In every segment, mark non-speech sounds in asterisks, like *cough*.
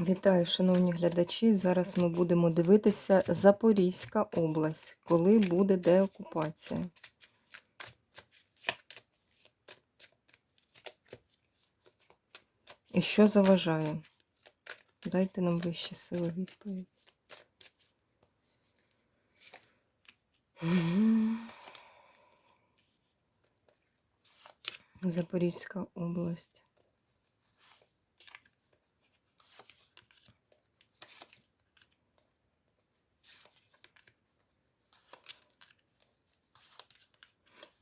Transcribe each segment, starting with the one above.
Вітаю, шановні глядачі. Зараз ми будемо дивитися Запорізька область, коли буде деокупація. І що заважає? Дайте нам вищі сили відповідь. Запорізька область.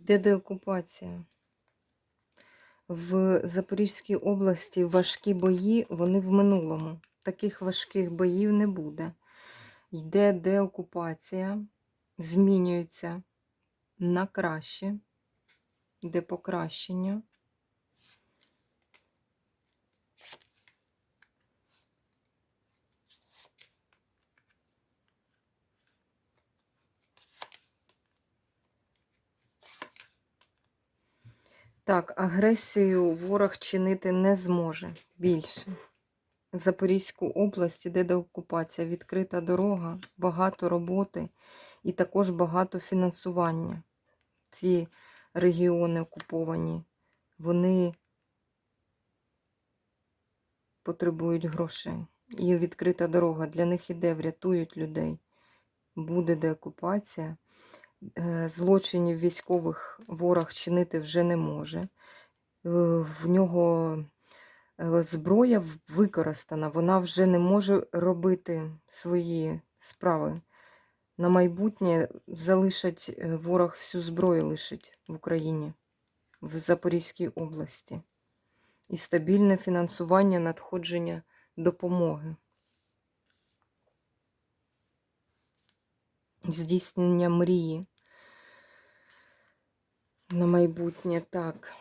Де деокупація? В Запорізькій області важкі бої, вони в минулому. Таких важких боїв не буде. Йде деокупація, змінюється на краще, йде покращення. Так, агресію ворог чинити не зможе більше. Запорізьку область іде деокупація, відкрита дорога, багато роботи і також багато фінансування. Ці регіони окуповані, вони потребують грошей. І відкрита дорога для них іде, врятують людей. Буде деокупація. Е, Злочинів військових ворог чинити вже не може. Е, В нього е, зброя використана, вона вже не може робити свої справи. На майбутнє залишать е, ворог всю зброю лишить в Україні, в Запорізькій області. І стабільне фінансування надходження допомоги. Здійснення мрії на майбутнє так.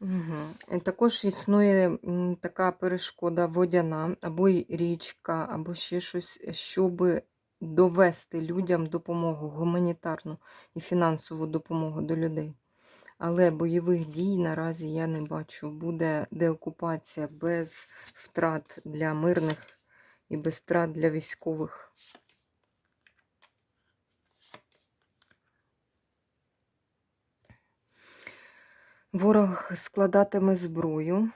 Угу. Також існує така перешкода водяна, або річка, або ще щось, щоб довести людям допомогу, гуманітарну і фінансову допомогу до людей. Але бойових дій наразі я не бачу. Буде деокупація без втрат для мирних і без втрат для військових. Ворог складатиме зброю,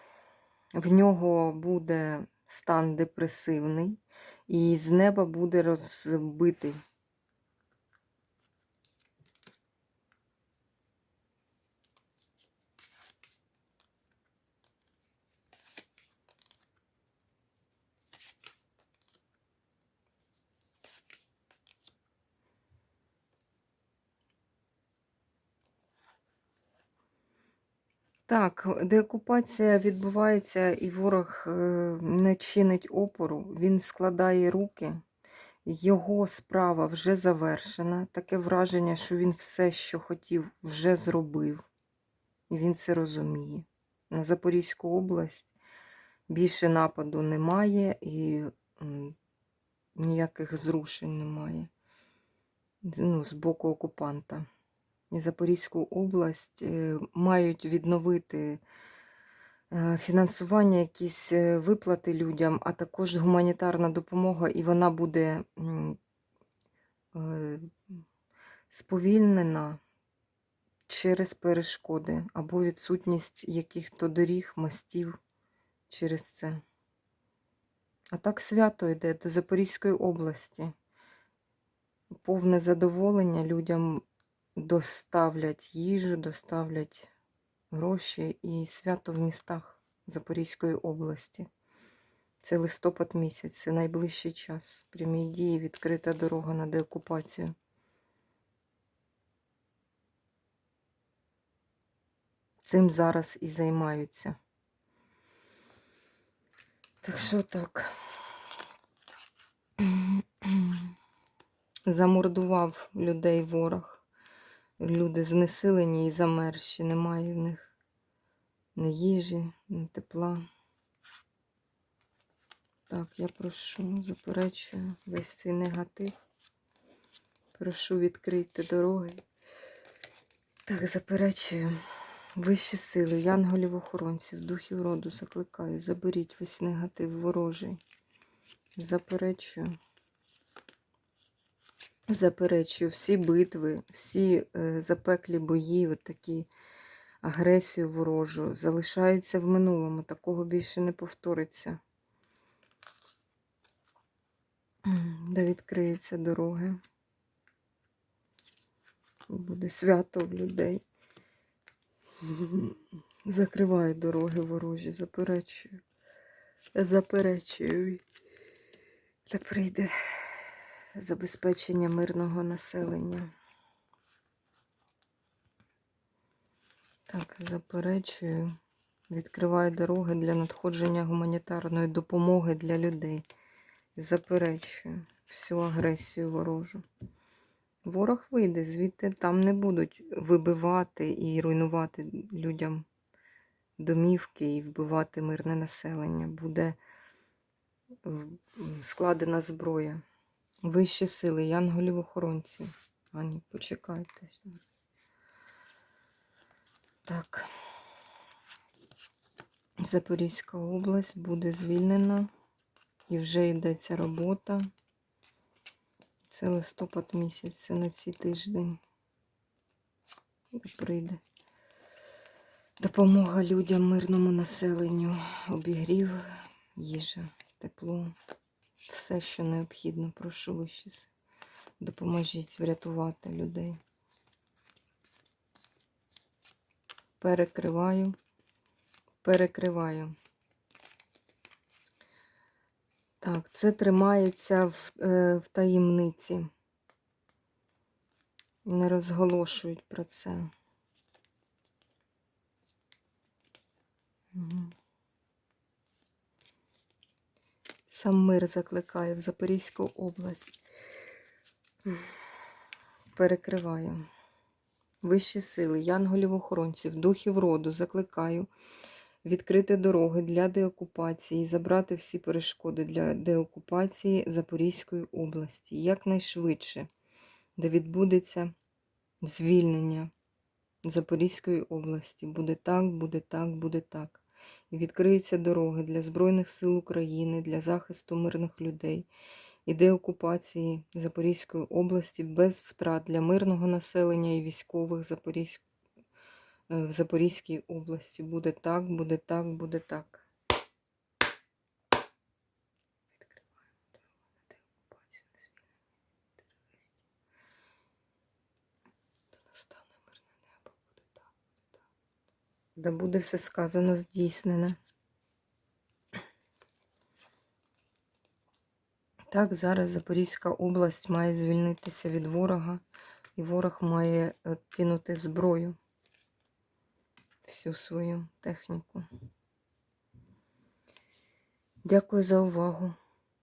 в нього буде стан депресивний, і з неба буде розбитий. Так, деокупація відбувається, і ворог е, не чинить опору, він складає руки. Його справа вже завершена. Таке враження, що він все, що хотів, вже зробив. І він це розуміє. На Запорізьку область більше нападу немає і ніяких зрушень немає ну, з боку окупанта. Запорізьку область е, мають відновити е, фінансування, якісь е, виплати людям, а також гуманітарна допомога, і вона буде е, сповільнена через перешкоди або відсутність яких-то доріг, мостів через це. А так свято йде до Запорізької області. Повне задоволення людям доставлять їжу, доставлять гроші і свято в містах Запорізької області. Це листопад місяць, це найближчий час. Прямі дії, відкрита дорога на деокупацію. Цим зараз і займаються. Так що так. *clears throat* Замордував людей ворог. Люди знесилені і замерші. Немає в них ні їжі, ні тепла. Так, я прошу, заперечую весь цей негатив. Прошу відкрити дороги. Так, заперечую. Вищі сили, янголів охоронців, духів роду закликаю, заберіть весь негатив ворожий. Заперечую. Заперечую всі битви, всі е, запеклі бої, от такі агресію ворожу, залишаються в минулому. Такого більше не повториться. Де відкриються дороги. Буде свято в людей. *laughs* Закриваю дороги ворожі, заперечую. Заперечую. Та прийде забезпечення мирного населення. Так, заперечую. Відкриваю дороги для надходження гуманітарної допомоги для людей. Заперечую всю агресію ворожу. Ворог вийде, звідти там не будуть вибивати і руйнувати людям домівки і вбивати мирне населення. Буде складена зброя. Вищі сили, янголів охоронців. Ані, почекайте. Так. Запорізька область буде звільнена. І вже йдеться робота. Це листопад місяць, це на цей тиждень. Прийде. Допомога людям, мирному населенню, обігрів, їжа, тепло. Все, що необхідно, прошу сили. Допоможіть врятувати людей. Перекриваю, перекриваю. Так, це тримається в, е, в таємниці. Не розголошують про це. Мгм. Сам мир закликає в Запорізьку область. Перекриваю. Вищі сили, янголів охоронців, духів роду закликаю відкрити дороги для деокупації, забрати всі перешкоди для деокупації Запорізької області якнайшвидше, де відбудеться звільнення Запорізької області. Буде так, буде так, буде так. Відкриються дороги для Збройних сил України, для захисту мирних людей і деокупації Запорізької області без втрат для мирного населення і військових Запорізь... е, в Запорізькій області. Буде так, буде так, буде так. Відкриваємо дорогу на деокупацію, на звільнення від терористів. Та настане мирне небо, буде так, буде так. Да буде все сказано здійснене. Так, зараз Запорізька область має звільнитися від ворога, і ворог має е, кинути зброю, всю свою техніку. Дякую за увагу.